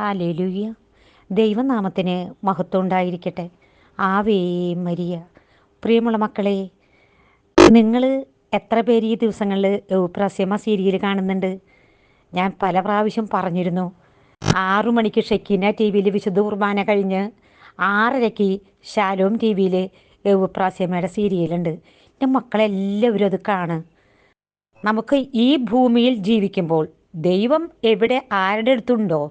Hallelujah ദൈവനാമത്തിന് മഹത്വം ഉണ്ടായിരിക്കട്ടെ ആവേ മരിയ. പ്രിയമുള്ള മക്കളെ നിങ്ങൾ എത്ര പേര് ഈ ദിവസങ്ങളിൽ പ്രസ്യമ സീരിയൽ കാണുന്നുണ്ട്? ഞാൻ പല പ്രാവശ്യം പറഞ്ഞിരുന്നു. ആറു മണിക്ക് ഷെക്കീന ടി വിയിൽ വിശുദ്ധ കുർബാന കഴിഞ്ഞ് ആറരയ്ക്ക് ശാലോം ടി വിയിൽ പ്രാസ്യമയുടെ സീരിയലുണ്ട്. എന്റെ മക്കളെല്ലാവരും അത് കാണും. നമുക്ക് ഈ ഭൂമിയിൽ ജീവിക്കുമ്പോൾ ദൈവം എവിടെ ആരുടെ അടുത്തുണ്ടോ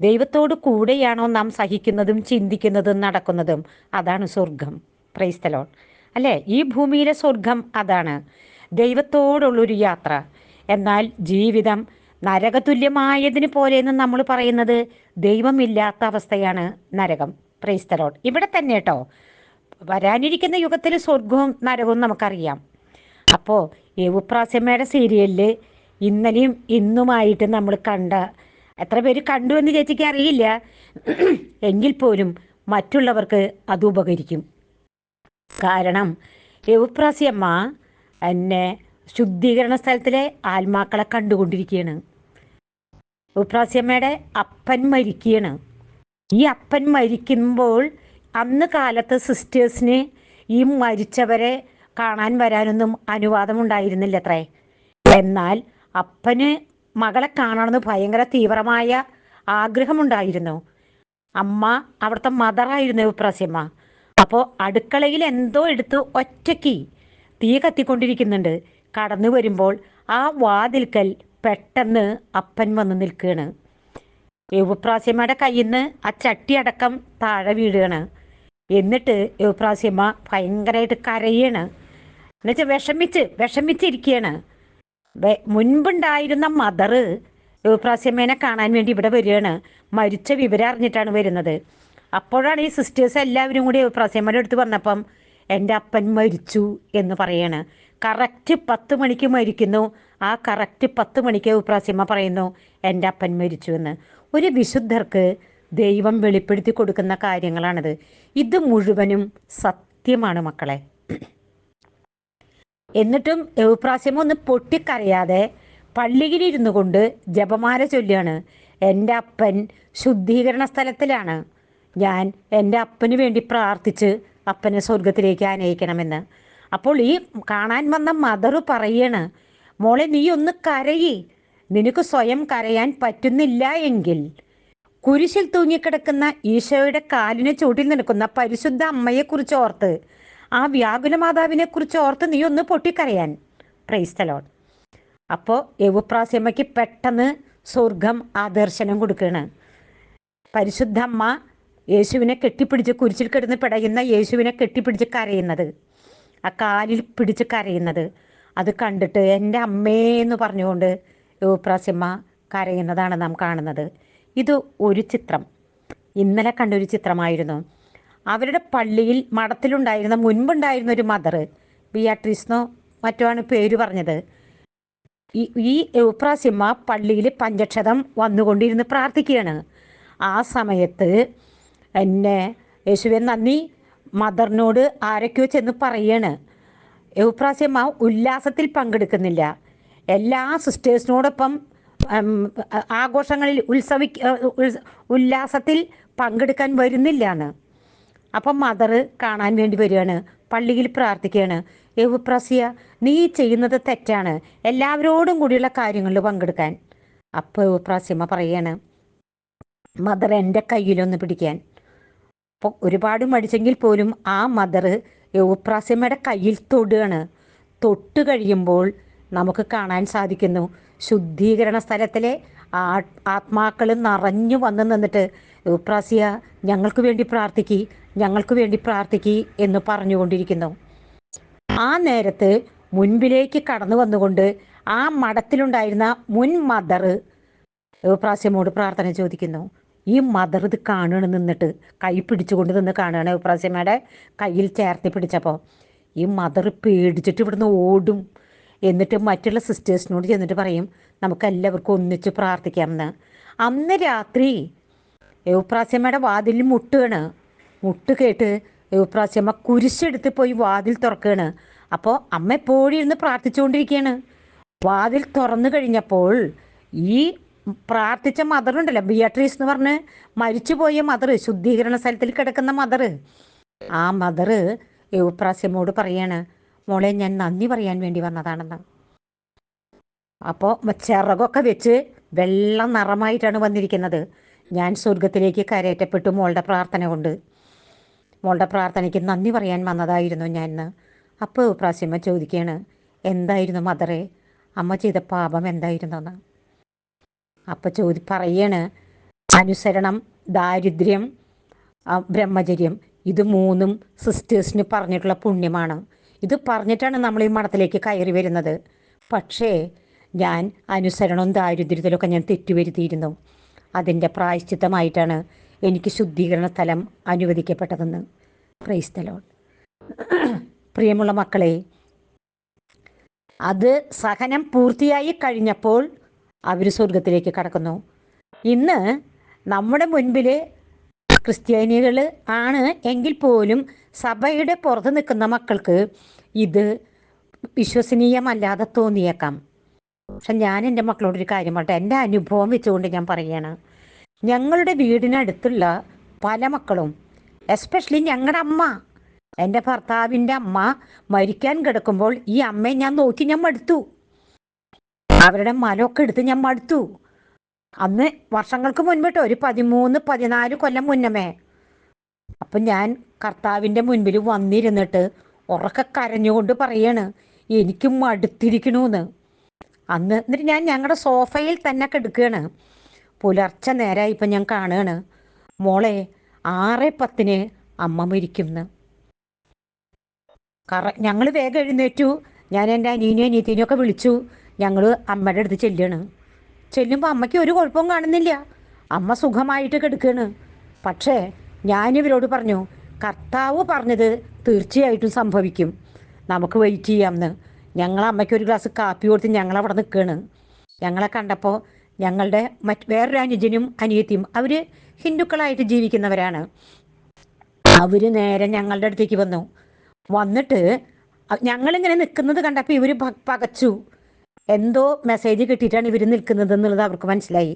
ദൈവത്തോട് കൂടെയാണോ നാം സഹിക്കുന്നതും ചിന്തിക്കുന്നതും നടക്കുന്നതും? അതാണ് സ്വർഗം പ്രൈസ്തലോൺ അല്ലേ? ഈ ഭൂമിയിലെ സ്വർഗം അതാണ്. ദൈവത്തോടുള്ളൊരു യാത്ര. എന്നാൽ ജീവിതം നരകതുല്യമായതിന് പോലെയെന്ന് നമ്മൾ പറയുന്നത് ദൈവമില്ലാത്ത അവസ്ഥയാണ് നരകം. പ്രൈസ്തലോൺ ഇവിടെ തന്നെ കേട്ടോ വരാനിരിക്കുന്ന യുഗത്തിൽ സ്വർഗവും നരകവും നമുക്കറിയാം. അപ്പോൾ യുവപ്രാസ്യമ്മയുടെ സീരിയലിൽ ഇന്നലെയും ഇന്നുമായിട്ട് നമ്മൾ കണ്ട എത്ര പേര് കണ്ടു എന്ന് ചേച്ചിക്ക് അറിയില്ല. എങ്കിൽ പോലും മറ്റുള്ളവർക്ക് അത് ഉപകരിക്കും. കാരണം എവുപ്രാസിയമ്മ എന്നെ ശുദ്ധീകരണ സ്ഥലത്തിലെ ആത്മാക്കളെ കണ്ടുകൊണ്ടിരിക്കുകയാണ്. എവുപ്രാസിയമ്മയുടെ അപ്പൻ മരിക്കുകയാണ്. ഈ അപ്പൻ മരിക്കുമ്പോൾ അന്ന് കാലത്ത് സിസ്റ്റേഴ്സിന് ഈ മരിച്ചവരെ കാണാൻ വരാനൊന്നും അനുവാദം ഉണ്ടായിരുന്നില്ല അത്രേ എന്നാൽ അപ്പന് മകളെ കാണണമെന്ന് ഭയങ്കര തീവ്രമായ ആഗ്രഹമുണ്ടായിരുന്നു. അമ്മ അവിടുത്തെ മദറായിരുന്നു വിപ്രാസ്യമ്മ അപ്പോൾ അടുക്കളയിൽ എന്തോ എടുത്ത് ഒറ്റയ്ക്ക് തീ കത്തിക്കൊണ്ടിരിക്കുന്നുണ്ട്. കടന്നു വരുമ്പോൾ ആ വാതിൽക്കൽ പെട്ടെന്ന് അപ്പൻ വന്ന് നിൽക്കുകയാണ്. യുവപ്രാസ്യമ്മയുടെ കയ്യിൽ നിന്ന് ആ ചട്ടി അടക്കം താഴെ വീഴുകയാണ്. എന്നിട്ട് യുവപ്രാസ്യമ്മ ഭയങ്കരമായിട്ട് കരയാണ്. എന്നുവെച്ചാൽ വിഷമിച്ച് വിഷമിച്ചിരിക്കുകയാണ്. മുൻപുണ്ടായിരുന്ന മദറ് യുവപ്രാസ്യമ്മേനെ കാണാൻ വേണ്ടി ഇവിടെ വരികയാണ്. മരിച്ച വിവരം അറിഞ്ഞിട്ടാണ് വരുന്നത്. അപ്പോഴാണ് ഈ സിസ്റ്റേഴ്സ് എല്ലാവരും കൂടി യുവപ്രാസ്യമ്മയുടെ അടുത്ത് വന്നപ്പം എന്റെ അപ്പൻ മരിച്ചു എന്ന് പറയാണ്. കറക്റ്റ് പത്ത് മണിക്ക് മരിക്കുന്നു. ആ കറക്റ്റ് പത്ത് മണിക്ക് യുവപ്രാസ്യമ്മ പറയുന്നു എന്റെ അപ്പൻ മരിച്ചു എന്ന്. ഒരു വിശുദ്ധർക്ക് ദൈവം വെളിപ്പെടുത്തി കൊടുക്കുന്ന കാര്യങ്ങളാണിത്. ഇത് മുഴുവനും സത്യമാണ് മക്കളെ. എന്നിട്ടും യൗപ്രാസ്യം ഒന്ന് പൊട്ടിക്കരയാതെ പള്ളിയിലിരുന്നു കൊണ്ട് ജപമാല ചൊല്ലുകയാണ്. എന്റെ അപ്പൻ ശുദ്ധീകരണ സ്ഥലത്തിലാണ്. ഞാൻ എന്റെ അപ്പന് വേണ്ടി പ്രാർത്ഥിച്ച് അപ്പനെ സ്വർഗത്തിലേക്ക് ആനയിക്കണമെന്ന്. അപ്പോൾ ഈ കാണാൻ വന്ന മദർ പറയാണ് മോളെ നീ ഒന്ന് കരയി. നിനക്ക് സ്വയം കരയാൻ പറ്റുന്നില്ല എങ്കിൽ. കുരിശിൽ തൂങ്ങിക്കിടക്കുന്ന ഈശോയുടെ കാലിന് ചൂട്ടിൽ നിൽക്കുന്ന പരിശുദ്ധ അമ്മയെക്കുറിച്ച് ഓർത്ത് ആ വ്യാകുല മാതാവിനെ കുറിച്ച് ഓർത്ത് നീ ഒന്ന് പൊട്ടിക്കരയാൻ പ്രൈസ്തലോൺ അപ്പോൾ യവുപ്രാസ്യമ്മയ്ക്ക് പെട്ടെന്ന് സ്വർഗം ആ ദർശനം കൊടുക്കുകയാണ് പരിശുദ്ധ അമ്മ യേശുവിനെ കെട്ടിപ്പിടിച്ച് കുരിശിൽ കിടന്ന് പിടയുന്ന യേശുവിനെ കെട്ടിപ്പിടിച്ച് കരയുന്നത്. ആ കാലിൽ പിടിച്ച് കരയുന്നത്. അത് കണ്ടിട്ട് എന്റെ അമ്മേ എന്ന് പറഞ്ഞുകൊണ്ട് യുവപ്രാസ്യമ്മ കരയുന്നതാണ് നാം കാണുന്നത്. ഇത് ഒരു ചിത്രം. ഇന്നലെ കണ്ടൊരു ചിത്രമായിരുന്നു. അവരുടെ പള്ളിയിൽ മഠത്തിലുണ്ടായിരുന്ന മുൻപുണ്ടായിരുന്ന ഒരു മദർ ബിയാട്രീസ്നോ മറ്റോ ആണ് പേര് പറഞ്ഞത്. ഈ ഈ യുപ്രാസിമ്മ പള്ളിയിൽ പഞ്ചക്ഷതം വന്നുകൊണ്ടിരുന്ന് പ്രാർത്ഥിക്കുകയാണ്. ആ സമയത്ത് എന്നെ യേശുവെ നന്ദി. മദറിനോട് ആരൊക്കെയോ ചെന്ന് പറയാണ്. യൂപ്രാസിമ്മ ഉല്ലാസത്തിൽ പങ്കെടുക്കുന്നില്ല. എല്ലാ സിസ്റ്റേഴ്സിനോടൊപ്പം ആഘോഷങ്ങളിൽ ഉത്സവി ഉല്ലാസത്തിൽ പങ്കെടുക്കാൻ വരുന്നില്ലാണ് അപ്പം മദർ കാണാൻ വേണ്ടി വരികയാണ് പള്ളിയിൽ പ്രാർത്ഥിക്കുകയാണ്. എവുപ്രസിയ നീ ചെയ്യുന്നത് തെറ്റാണ്. എല്ലാവരോടും കൂടിയുള്ള കാര്യങ്ങളിൽ പങ്കെടുക്കാൻ. അപ്പോൾ എവുപ്രാസിയമ്മ പറയാണ് മദർ എന്റെ കയ്യിലൊന്ന് പിടിക്കാൻ. അപ്പോൾ ഒരുപാട് മടിച്ചെങ്കിൽ പോലും ആ മദർ എവുപ്രാസിയമ്മയുടെ കയ്യിൽ തൊടുകയാണ്. തൊട്ട് കഴിയുമ്പോൾ നമുക്ക് കാണാൻ സാധിക്കുന്നു. ശുദ്ധീകരണ സ്ഥലത്തിലെ ആ ആത്മാക്കൾ നിറഞ്ഞു വന്ന് നിന്നിട്ട് യുപ്രാസിയ ഞങ്ങൾക്ക് വേണ്ടി പ്രാർത്ഥിക്കി ഞങ്ങൾക്ക് വേണ്ടി പ്രാർത്ഥിക്കി എന്ന് പറഞ്ഞുകൊണ്ടിരിക്കുന്നു. ആ നേരത്ത് മുൻപിലേക്ക് കടന്നു വന്നുകൊണ്ട് ആ മഠത്തിലുണ്ടായിരുന്ന മുൻ മദർ ഉപ്രാസ്യമോട് പ്രാർത്ഥന ചോദിക്കുന്നു. ഈ മദർ ഇത് കാണുകയാണ് നിന്നിട്ട് കൈ പിടിച്ചുകൊണ്ട് നിന്ന് കാണുകയാണ് ഉപ്രാസ്യമ്മയുടെ കയ്യിൽ ചേർത്തി പിടിച്ചപ്പോൾ. ഈ മദർ പേടിച്ചിട്ട് ഇവിടുന്ന് ഓടും. എന്നിട്ട് മറ്റുള്ള സിസ്റ്റേഴ്സിനോട് ചെന്നിട്ട് പറയും നമുക്ക് എല്ലാവർക്കും ഒന്നിച്ച് പ്രാർത്ഥിക്കാമെന്ന്. അന്ന് രാത്രി യുപ്രാസ്യമ്മയുടെ വാതിലിൽ മുട്ടുകയാണ് മുട്ട് കേട്ട് യുവപ്രാസ്യമ്മ കുരിശെടുത്ത് പോയി വാതിൽ തുറക്കുകയാണ് അപ്പോൾ അമ്മ എപ്പോഴും ഇരുന്ന് പ്രാർത്ഥിച്ചുകൊണ്ടിരിക്കുകയാണ്. വാതിൽ തുറന്നു കഴിഞ്ഞപ്പോൾ ഈ പ്രാർത്ഥിച്ച മദർ ഉണ്ടല്ലോ ബിയാട്രീസ് എന്ന് പറഞ്ഞ് മരിച്ചുപോയ മദർ ശുദ്ധീകരണ സ്ഥലത്തിൽ കിടക്കുന്ന മദർ ആ മദർ യുവപ്രാസ്യമോട് പറയാണ് മോളെ ഞാൻ നന്ദി പറയാൻ വേണ്ടി വന്നതാണെന്ന്. അപ്പോൾ ചിറകൊക്കെ വെച്ച് വെള്ള നിറമായിട്ടാണ് വന്നിരിക്കുന്നത്. ഞാൻ സ്വർഗത്തിലേക്ക് കരയറ്റപ്പെട്ടു മോളുടെ പ്രാർത്ഥന കൊണ്ട്. മോളുടെ പ്രാർത്ഥനയ്ക്ക് നന്ദി പറയാൻ വന്നതായിരുന്നു ഞാൻ. അപ്പോൾ പ്രാസിമ ചോദിക്കുകയാണ് എന്തായിരുന്നു മദറെ? അമ്മ ചെയ്ത പാപം എന്തായിരുന്നെന്ന്? അപ്പോൾ ചോദി പറയാണ് അനുസരണം ദാരിദ്ര്യം ബ്രഹ്മചര്യം ഇത് മൂന്നും സിസ്റ്റേഴ്സിന് പറഞ്ഞിട്ടുള്ള പുണ്യമാണ്. ഇത് പറഞ്ഞിട്ടാണ് നമ്മൾ ഈ മഠത്തിലേക്ക് കയറി വരുന്നത്. പക്ഷേ ഞാൻ അനുസരണവും ദാരിദ്ര്യത്തിലൊക്കെ ഞാൻ തെറ്റുവരുത്തിയിരുന്നു. അതിന്റെ പ്രായശ്ചിത്തമായിട്ടാണ് എനിക്ക് ശുദ്ധീകരണ സ്ഥലം അനുവദിക്കപ്പെട്ടതെന്ന്. ക്രൈസ്തലോൺ പ്രിയമുള്ള മക്കളെ അത് സഹനം പൂർത്തിയായി കഴിഞ്ഞപ്പോൾ അവർ സ്വർഗത്തിലേക്ക് കടക്കുന്നു. ഇന്ന് നമ്മുടെ മുൻപിൽ ക്രിസ്ത്യാനികൾ ആണ് എങ്കിൽ പോലും സഭയുടെ പുറത്ത് നിൽക്കുന്ന മക്കൾക്ക് ഇത് വിശ്വസനീയമല്ലാതെ തോന്നിയേക്കാം. പക്ഷെ ഞാൻ എന്റെ മക്കളോടൊരു കാര്യം പറട്ടെ എന്റെ അനുഭവം വെച്ചുകൊണ്ട് ഞാൻ പറയുകയാണ് ഞങ്ങളുടെ വീടിനടുത്തുള്ള പല മക്കളും എസ്പെഷ്യലി ഞങ്ങളുടെ അമ്മ എന്റെ ഭർത്താവിന്റെ അമ്മ മരിക്കാൻ കിടക്കുമ്പോൾ ഈ അമ്മയെ ഞാൻ നോക്കി ഞാൻ മടുത്തു. അവരുടെ മലമൊക്കെ എടുത്ത് ഞാൻ മടുത്തു. അന്ന് വർഷങ്ങൾക്ക് മുൻപിട്ടോ ഒരു പതിമൂന്ന് പതിനാല് കൊല്ലം മുന്നമേ. അപ്പം ഞാൻ കർത്താവിന്റെ മുൻപിൽ വന്നിരുന്നിട്ട് ഉറക്കെ കരഞ്ഞുകൊണ്ട് പറയാണ് എനിക്ക് മടുത്തിരിക്കണമെന്ന് അന്ന് എന്നിട്ട് ഞാൻ ഞങ്ങളുടെ സോഫയിൽ തന്നെ കിടക്കുകയാണ് പുലർച്ചെ നേരമായി ഇപ്പം ഞാൻ കാണുകയാണ് മോളെ ആറ് പത്തിന് അമ്മ മരിക്കുന്ന. കറ ഞങ്ങൾ വേഗം എഴുന്നേറ്റു. ഞാൻ എന്റെ അനിയനെയും അനിയത്തിനെയും ഒക്കെ വിളിച്ചു. ഞങ്ങൾ അമ്മയുടെ അടുത്ത് ചെല്ലുകയാണ് ചെല്ലുമ്പോൾ അമ്മയ്ക്ക് ഒരു കുഴപ്പവും കാണുന്നില്ല. അമ്മ സുഖമായിട്ട് കിടക്കുകയാണ് പക്ഷേ ഞാൻ ഇവരോട് പറഞ്ഞു കർത്താവ് പറഞ്ഞത് തീർച്ചയായിട്ടും സംഭവിക്കും. നമുക്ക് വെയിറ്റ് ചെയ്യാമെന്ന് ഞങ്ങൾ അമ്മയ്ക്ക് ഒരു ഗ്ലാസ് കാപ്പി കൊടുത്ത് ഞങ്ങളവിടെ നിൽക്കുകയാണ് ഞങ്ങളെ കണ്ടപ്പോൾ ഞങ്ങളുടെ മറ്റ് വേറൊരു അനുജനും അനിയത്തിയും അവർ ഹിന്ദുക്കളായിട്ട് ജീവിക്കുന്നവരാണ്. അവർ നേരെ ഞങ്ങളുടെ അടുത്തേക്ക് വന്നു. വന്നിട്ട് ഞങ്ങളിങ്ങനെ നിൽക്കുന്നത് കണ്ടപ്പോൾ ഇവർ പകച്ചു. എന്തോ മെസ്സേജ് കിട്ടിയിട്ടാണ് ഇവർ നിൽക്കുന്നത് എന്നുള്ളത് അവർക്ക് മനസ്സിലായി.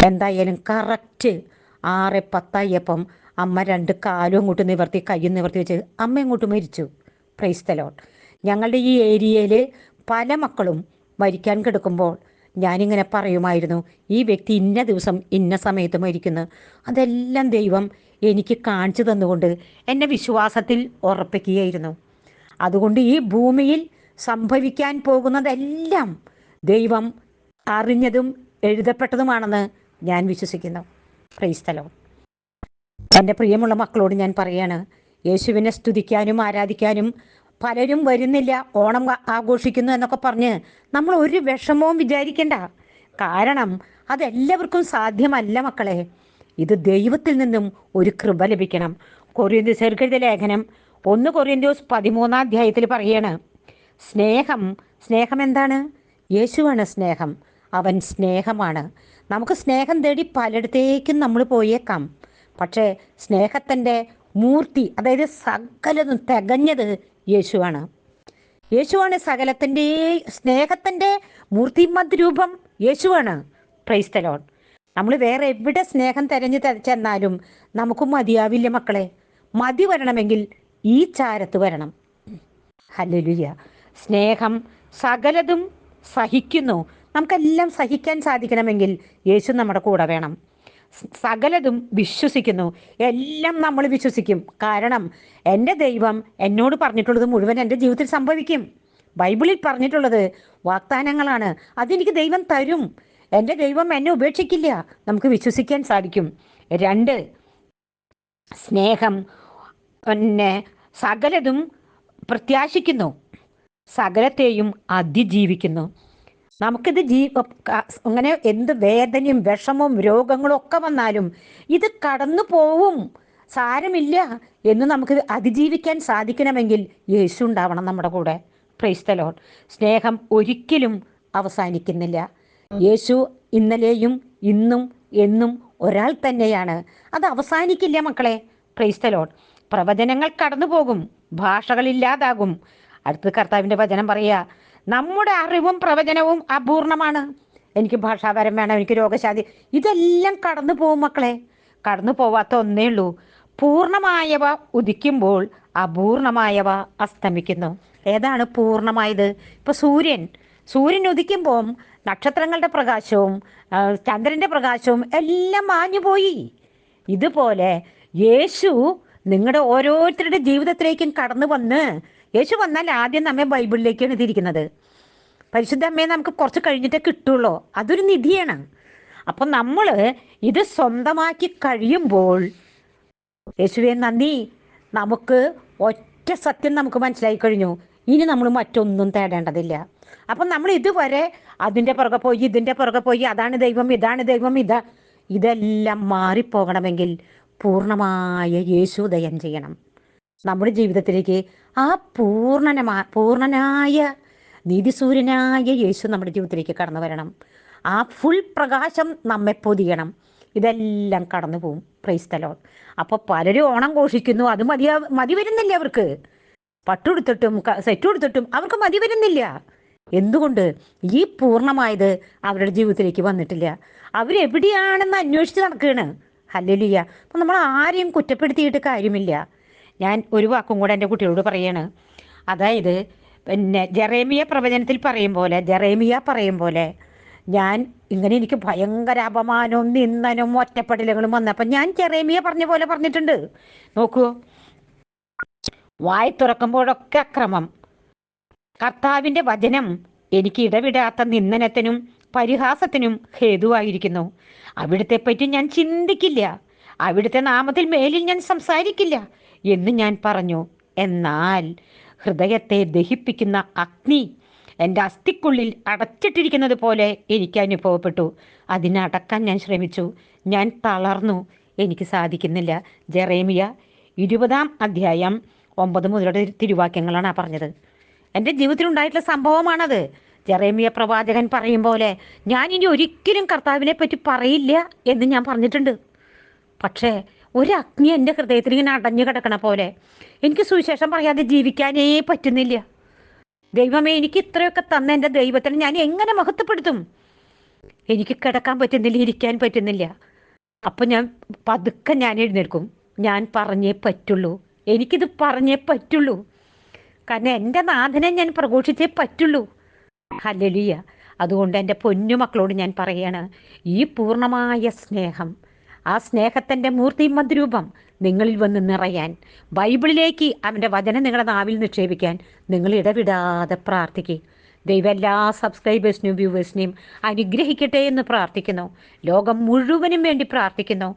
എന്തായാലും കറക്റ്റ് ആറ് പത്തായപ്പം അമ്മ രണ്ട് കാലും അങ്ങോട്ട് നിവർത്തി കയ്യും നിവർത്തി വെച്ച് അമ്മ ഇങ്ങോട്ട് മരിച്ചു. പ്രൈസ്തലോൺ ഞങ്ങളുടെ ഈ ഏരിയയിൽ പല മക്കളും മരിക്കാൻ കിടക്കുമ്പോൾ ഞാനിങ്ങനെ പറയുമായിരുന്നു ഈ വ്യക്തി ഇന്ന ദിവസം ഇന്ന സമയത്ത് മരിക്കുന്നു. അതെല്ലാം ദൈവം എനിക്ക് കാണിച്ചു തന്നുകൊണ്ട് എന്നെ വിശ്വാസത്തിൽ ഉറപ്പിക്കുകയായിരുന്നു. അതുകൊണ്ട് ഈ ഭൂമിയിൽ സംഭവിക്കാൻ പോകുന്നതെല്ലാം ദൈവം അറിഞ്ഞതും എഴുതപ്പെട്ടതുമാണെന്ന് ഞാൻ വിശ്വസിക്കുന്നു. ക്രൈസ്തലോ എന്റെ പ്രിയമുള്ള മക്കളോട് ഞാൻ പറയാണ് യേശുവിനെ സ്തുതിക്കാനും ആരാധിക്കാനും പലരും വരുന്നില്ല ഓണം ആഘോഷിക്കുന്നു എന്നൊക്കെ പറഞ്ഞ് നമ്മൾ ഒരു വിഷമവും വിചാരിക്കണ്ട. കാരണം അതെല്ലാവർക്കും സാധ്യമല്ല മക്കളെ. ഇത് ദൈവത്തിൽ നിന്നും ഒരു കൃപ ലഭിക്കണം. കൊറിയന്ത്യസർക്കെഴുതിയ ലേഖനം ഒന്ന് കൊറിയന്ത്യോസ് പതിമൂന്നാം അധ്യായത്തിൽ പറയാണ് സ്നേഹം സ്നേഹം എന്താണ്? യേശുവാണ് സ്നേഹം. അവൻ സ്നേഹമാണ്. നമുക്ക് സ്നേഹം തേടി പലയിടത്തേക്കും നമ്മൾ പോയേക്കാം. പക്ഷേ സ്നേഹത്തിന്റെ മൂർത്തി അതായത് സകലതും തികഞ്ഞത് യേശുവാണ്. യേശുവാണ് സകലത്തിന്റെ സ്നേഹത്തിന്റെ മൂർത്തിമത് രൂപം യേശുവാണ് ക്രൈസ്തലോൺ നമ്മൾ വേറെ എവിടെ സ്നേഹം തിരഞ്ഞു ചെന്നാലും നമുക്ക് മതിയാവില്ല മക്കളെ. മതി വരണമെങ്കിൽ ഈ ചാരത്ത് വരണം. ഹല്ലേലൂയ സ്നേഹം സകലതും സഹിക്കുന്നു. നമുക്കെല്ലാം സഹിക്കാൻ സാധിക്കണമെങ്കിൽ യേശു നമ്മുടെ കൂടെ വേണം. സകലതും വിശ്വസിക്കുന്നു. എല്ലാം നമ്മൾ വിശ്വസിക്കും. കാരണം എന്റെ ദൈവം എന്നോട് പറഞ്ഞിട്ടുള്ളത് മുഴുവൻ എന്റെ ജീവിതത്തിൽ സംഭവിക്കും. ബൈബിളിൽ പറഞ്ഞിട്ടുള്ളത് വാഗ്ദാനങ്ങളാണ്. അതെനിക്ക് ദൈവം തരും. എന്റെ ദൈവം എന്നെ ഉപേക്ഷിക്കില്ല. നമുക്ക് വിശ്വസിക്കാൻ സാധിക്കും. രണ്ട് സ്നേഹം പിന്നെ സകലതും പ്രത്യാശിക്കുന്നു. സകലത്തെയും അതിജീവിക്കുന്നു. നമുക്കിത് ജീ അങ്ങനെ എന്ത് വേദനയും വിഷമവും രോഗങ്ങളും ഒക്കെ വന്നാലും ഇത് കടന്നു പോവും. സാരമില്ല. എന്ന് നമുക്ക് അതിജീവിക്കാൻ സാധിക്കണമെങ്കിൽ യേശു ഉണ്ടാവണം നമ്മുടെ കൂടെ. പ്രൈസ്തലോൺ സ്നേഹം ഒരിക്കലും അവസാനിക്കുന്നില്ല. യേശു ഇന്നലെയും ഇന്നും എന്നും ഒരാൾ തന്നെയാണ്. അത് അവസാനിക്കില്ല മക്കളെ. ക്രൈസ്തലോൺ പ്രവചനങ്ങൾ കടന്നു പോകും ഭാഷകളില്ലാതാകും അടുത്ത് കർത്താവിന്റെ വചനം പറയുക. നമ്മുടെ അറിവും പ്രവചനവും അപൂർണമാണ്. എനിക്ക് ഭാഷാപരം വേണം എനിക്ക് രോഗശാന്തി. ഇതെല്ലാം കടന്നു പോകും മക്കളെ. കടന്നു പോവാത്ത ഒന്നേ ഉള്ളൂ. പൂർണമായവ ഉദിക്കുമ്പോൾ അപൂർണമായവ അസ്തമിക്കുന്നു. ഏതാണ് പൂർണമായത് ഇപ്പോൾ സൂര്യൻ. സൂര്യൻ ഉദിക്കുമ്പോൾ നക്ഷത്രങ്ങളുടെ പ്രകാശവും ചന്ദ്രന്റെ പ്രകാശവും എല്ലാം മാഞ്ഞുപോയി ഇതുപോലെ യേശു നിങ്ങളുടെ ഓരോരുത്തരുടെ ജീവിതത്തിലേക്കും കടന്നു വന്ന് യേശു വന്നാൽ ആദ്യം നമ്മെ ബൈബിളിലേക്കാണ് ഇതിരിക്കുന്നത് പരിശുദ്ധ അമ്മയെ നമുക്ക് കുറച്ച് കഴിഞ്ഞിട്ടേ കിട്ടുള്ളൂ. അതൊരു നിധിയാണ്. അപ്പം നമ്മൾ ഇത് സ്വന്തമാക്കി കഴിയുമ്പോൾ യേശുവെ നന്ദി. നമുക്ക് ഒറ്റ സത്യം നമുക്ക് മനസ്സിലായി കഴിഞ്ഞു. ഇനി നമ്മൾ മറ്റൊന്നും തേടേണ്ടതില്ല. അപ്പം നമ്മൾ ഇതുവരെ അതിന്റെ പുറകെ പോയി ഇതിന്റെ പുറകെ പോയി അതാണ് ദൈവം ഇതാണ് ദൈവം ഇതാ ഇതെല്ലാം മാറിപ്പോകണമെങ്കിൽ പൂർണമായ യേശുദയം ചെയ്യണം. നമ്മുടെ ജീവിതത്തിലേക്ക് ആ പൂർണനമാ പൂർണനായ നീതിസൂര്യനായ യേശു നമ്മുടെ ജീവിതത്തിലേക്ക് കടന്നു വരണം. ആ ഫുൾ പ്രകാശം നമ്മെ പൊതിയണം. ഇതെല്ലാം കടന്നു പോവും. പ്രൈസ്തലോ അപ്പോൾ പലരും ഓണം ഘോഷിക്കുന്നു. അത് മതിയാ മതി വരുന്നില്ല അവർക്ക്. പട്ടുടുത്തിട്ടും സെറ്റ് കൊടുത്തിട്ടും അവർക്ക് മതി വരുന്നില്ല. എന്തുകൊണ്ട്? ഈ പൂർണമായത് അവരുടെ ജീവിതത്തിലേക്ക് വന്നിട്ടില്ല. അവരെവിടെയാണെന്ന് അന്വേഷിച്ച് നടക്കുകയാണ്. ഹല്ലേലൂയ. അപ്പം നമ്മൾ ആരെയും കുറ്റപ്പെടുത്തിയിട്ട് കാര്യമില്ല. ഞാൻ ഒരു വാക്കും കൂടെ എന്റെ കുട്ടികളോട് പറയാണ്. അതായത് പിന്നെ ജെറേമിയ പ്രവചനത്തിൽ പറയും പോലെ ജെറേമിയ പറയും പോലെ ഞാൻ ഇങ്ങനെ എനിക്ക് ഭയങ്കര അപമാനവും നിന്ദനും ഒറ്റപ്പെടലുകളും വന്നപ്പോൾ ഞാൻ ജെറേമിയ പറഞ്ഞ പോലെ പറഞ്ഞിട്ടുണ്ട്. നോക്കൂ. വായി തുറക്കുമ്പോഴൊക്കെ അക്രമം. കർത്താവിന്റെ വചനം എനിക്ക് ഇടവിടാത്ത നിന്ദനത്തിനും പരിഹാസത്തിനും ഹേതുവായിരിക്കുന്നു. അവിടുത്തെ പറ്റി ഞാൻ ചിന്തിക്കില്ല. അവിടുത്തെ നാമത്തിൽ മേലിൽ ഞാൻ സംസാരിക്കില്ല. എന്ന് ഞാൻ പറഞ്ഞു. എന്നാൽ ഹൃദയത്തെ ദഹിപ്പിക്കുന്ന അഗ്നി എന്റെ അസ്ഥിക്കുള്ളിൽ അടച്ചിട്ടിരിക്കുന്നത് പോലെ എനിക്ക് അനുഭവപ്പെട്ടു. അതിനടക്കാൻ ഞാൻ ശ്രമിച്ചു. ഞാൻ തളർന്നു. എനിക്ക് സാധിക്കുന്നില്ല. ജെറേമിയ ഇരുപതാം അധ്യായം ഒമ്പത് മുതലുള്ള തിരുവാക്യങ്ങളാണ് ആ പറഞ്ഞത്. എന്റെ ജീവിതത്തിൽ ഉണ്ടായിട്ടുള്ള സംഭവമാണത്. ജെറേമിയ പ്രവാചകൻ പറയും പോലെ ഞാൻ ഇനി ഒരിക്കലും കർത്താവിനെ പറ്റി പറയില്ല എന്ന് ഞാൻ പറഞ്ഞിട്ടുണ്ട്. പക്ഷേ ഒരു അഗ്നി എന്റെ ഹൃദയത്തിൽ ഇങ്ങനെ അടഞ്ഞു കിടക്കണ പോലെ. എനിക്ക് സുവിശേഷം പറയാതെ ജീവിക്കാനേ പറ്റുന്നില്ല. ദൈവമേ എനിക്ക് ഇത്രയൊക്കെ തന്ന എന്റെ ദൈവത്തിന് ഞാൻ എങ്ങനെ മഹത്വപ്പെടുത്തും? എനിക്ക് കിടക്കാൻ പറ്റുന്നില്ല ഇരിക്കാൻ പറ്റുന്നില്ല. അപ്പം ഞാൻ പതുക്കെ ഞാൻ എഴുന്നേൽക്കും. ഞാൻ പറഞ്ഞേ പറ്റുള്ളൂ. എനിക്കിത് പറഞ്ഞേ പറ്റുള്ളൂ. കാരണം എന്റെ നാഥനെ ഞാൻ പ്രഘോഷിച്ചേ പറ്റുള്ളൂ. ഹലലിയ അതുകൊണ്ട് എന്റെ പൊന്നു മക്കളോട് ഞാൻ പറയാണ് ഈ പൂർണമായ സ്നേഹം ആ സ്നേഹത്തിന്റെ മൂർത്തി മദ്രൂപം നിങ്ങളിൽ വന്ന് നിറയാൻ. ബൈബിളിലേക്ക് അവന്റെ വചനം നിങ്ങളുടെ നാവിൽ നിക്ഷേപിക്കാൻ നിങ്ങൾ ഇടവിടാതെ പ്രാർത്ഥിക്കുക ദൈവം എല്ലാ സബ്സ്ക്രൈബേഴ്സിനും വ്യൂവേഴ്സിനെയും അനുഗ്രഹിക്കട്ടെ എന്ന് പ്രാർത്ഥിക്കുന്നു. ലോകം മുഴുവനും വേണ്ടി പ്രാർത്ഥിക്കുന്നു.